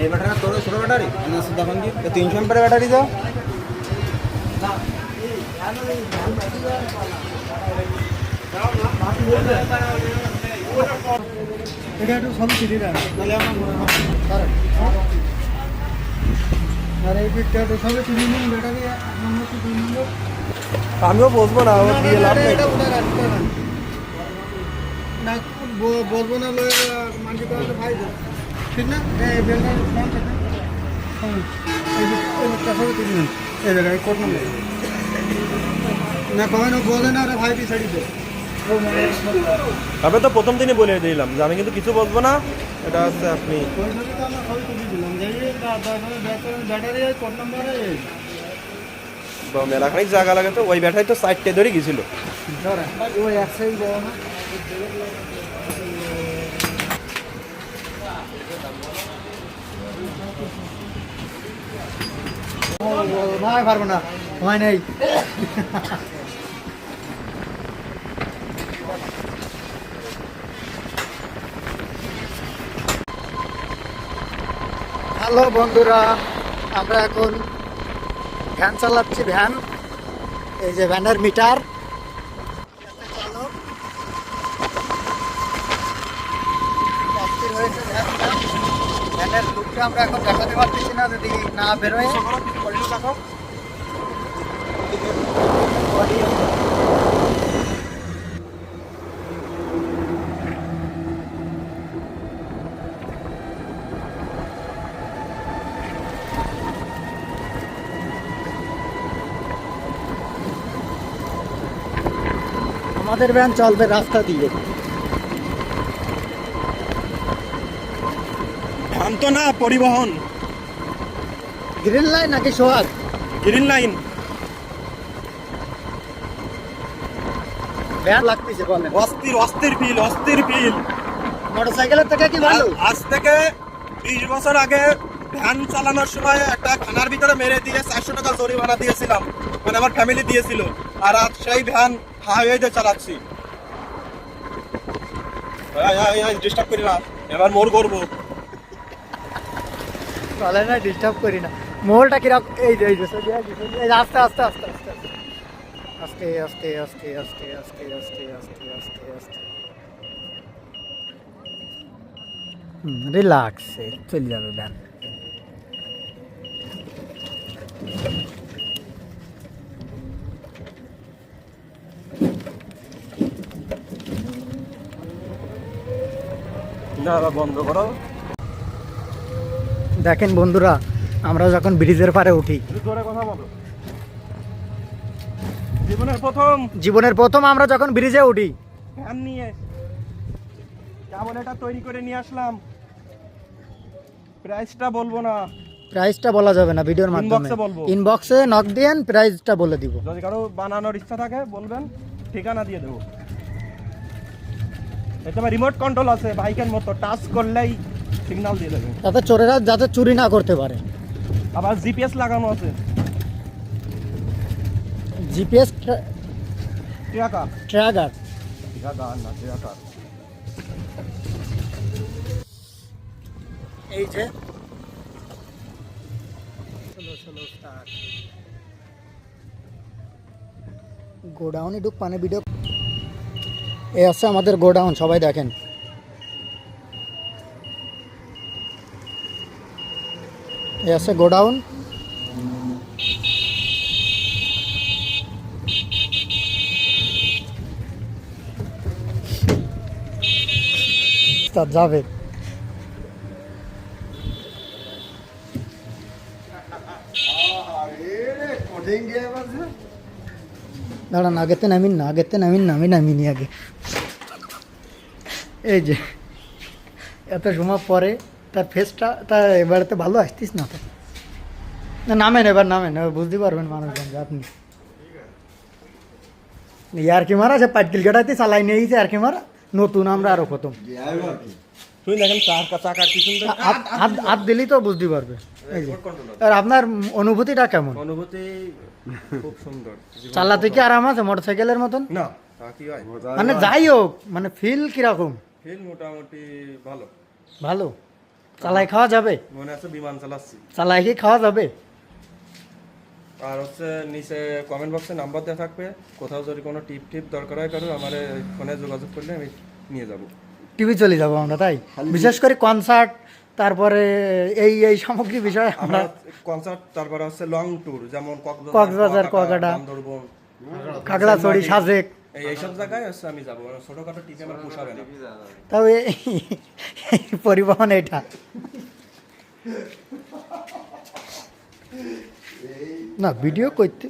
এই ব্যাটারি তোর ছোট ব্যাটারি? না তখন কি? তিনশো এম্পার ব্যাটারি এটা একটু সব না তাহলে আমার মনে হয় আর এই পিকটা একটু সবে চিনি নিন ব্যাটারি এক নম্বর কি দুই নম্বর আমিও বসবো না আমার দিয়ে লাভ নেই। না ব- না লয়ে মানছি করাতে ভাই ঠিক না? এই বেলটা ফোন থেকে। এই যে সবে চিনি নিন এই জায়গায় কোড নম্বর না কখনো বলে না রে ভাই পিছাড়ি দে আমি তো প্রথম দিনই বলে দিলাম যে আমি কিন্তু কিছু বলব না। এটা হচ্ছে আপনি মেলাখানিক জায়গা লাগে তো, ওই ব্যাটারি তো সাইডটে ধরে গেছিল। ভাই, পারব না। হয় নাই। হ্যালো বন্ধুরা, আমরা এখন ভ্যান চালাচ্ছি, ভ্যান এই যে ভ্যানের মিটার। ভ্যানের আমরা এখন দেখাতে পারতেছি না, যদি না বেরোয় আমাদের ভ্যান চলবে রাস্তা দিয়ে। ধান তো না পরিবহন। গ্রিন লাইন নাকি সোহাগ? গ্রিন লাইন ভ্যান লাগতেছে বলেন। অস্থির অস্থির ফিল অস্থির ফিল মোটর সাইকেলের থেকে কি ভালো? আজ থেকে বিশ বছর আগে ভ্যান চালানোর সময় একটা খানার ভিতরে মেরে দিয়ে চারশো টাকা জরিমানা দিয়েছিলাম। মানে আমার ফ্যামিলি দিয়েছিল। আর আজ সেই ভ্যান হাইওয়েতে চালাচ্ছি ডিস্টার্ব করি না এবার মোর করব চলে না ডিস্টার্ব করি না মোহলটা কীরকম এই যে আস্তে আস্তে আস্তে আস্তে আস্তে আস্তে আস্তে আস্তে আস্তে আস্তে আস্তে আস্তে আস্তে রিল্যাক্সে চলে যাবে ভ্যান না বন্ধ করো। দেখেন বন্ধুরা আমরা যখন ব্রিজের পারে উঠি। জীবনের প্রথম। জীবনের প্রথম আমরা যখন ব্রিজে উঠি। ভ্যান নিয়ে কেমন এটা তৈরি করে নিয়ে আসলাম। প্রাইসটা বলব না। প্রাইসটা বলা যাবে না ভিডিওর মাধ্যমে। ইনবক্সে নক দিয়েন প্রাইসটা বলে দিব। যদি কারও বানানোর ইচ্ছা থাকে বলবেন। ঠিকানা দিয়ে দেবো। আবার রিমোট কন্ট্রোল আছে বাইকের মতো টাচ করলেই সিগন্যাল দিয়ে দেবে। তাতে চোরেরা যাতে চুরি না করতে পারে। আবার জিপিএস লাগানো আছে। জিপিএস ট্রাকার ট্র্যাকার ট্রাকার না ট্রাকার এই যে। গোডাউনে ঢুক পানে ভিডিও এই আছে আমাদের গোডাউন সবাই দেখেন। এ আছে গোডাউন। যাবে। দাঁড়ান আগেতে নামিন না আগেতে নামিন না আমি নামিনি আগে। এই যে এত সময় পরে তার ফেসটা তা এবারে তো ভালো আসতিস না তো? না নামেন এবার নামেন এবার বুঝতে পারবেন মানুষজন আপনি। ইয়ার কি মারা সে পাটকিল কাটাতে চালাই নিয়েছে আর কি মারা? নতুন আমরা আরও প্রথম। শুনি দেখেন হাত- হাত দিলেই তো বুঝতে পারবে। এই যে আর আপনার অনুভূতিটা কেমন? অনুভূতি খুব সুন্দর। চালাতে কি আরাম আছে? মোটর সাইকেলের মতন? না তা কি হয়? মানে যাই হোক মানে ফিল কীরকম? ফিল মোটামুটি ভালো। ভালো? চালাই খাওয়া যাবে? মনে আছে বিমান চালাচ্ছি। চালাই কি খাওয়া যাবে? আর হচ্ছে নিচে কমেন্ট বক্সে নাম্বার দেওয়া থাকবে। কোথাও যদি কোনো টিপ টিপ দরকার হয় কারও আমার ফোনে যোগাযোগ করলে আমি নিয়ে যাব। টিভি চলে যাব আমরা তাই? বিশেষ করে কনসার্ট তারপরে এই এই সামগ্রী বিষয়ে আমরা কনসার্ট তারপরে হচ্ছে লং ট্যুর যেমন কক্সবাজার, কুয়াকাটা, বান্দরবন খাগড়াছড়ি সাজেক। এইসব জায়গায় হচ্ছে আমি যাব। ছোটখাটো টিপে আমার পোষাবে না। তবে পরিবহন এটা। না ভিডিও করতে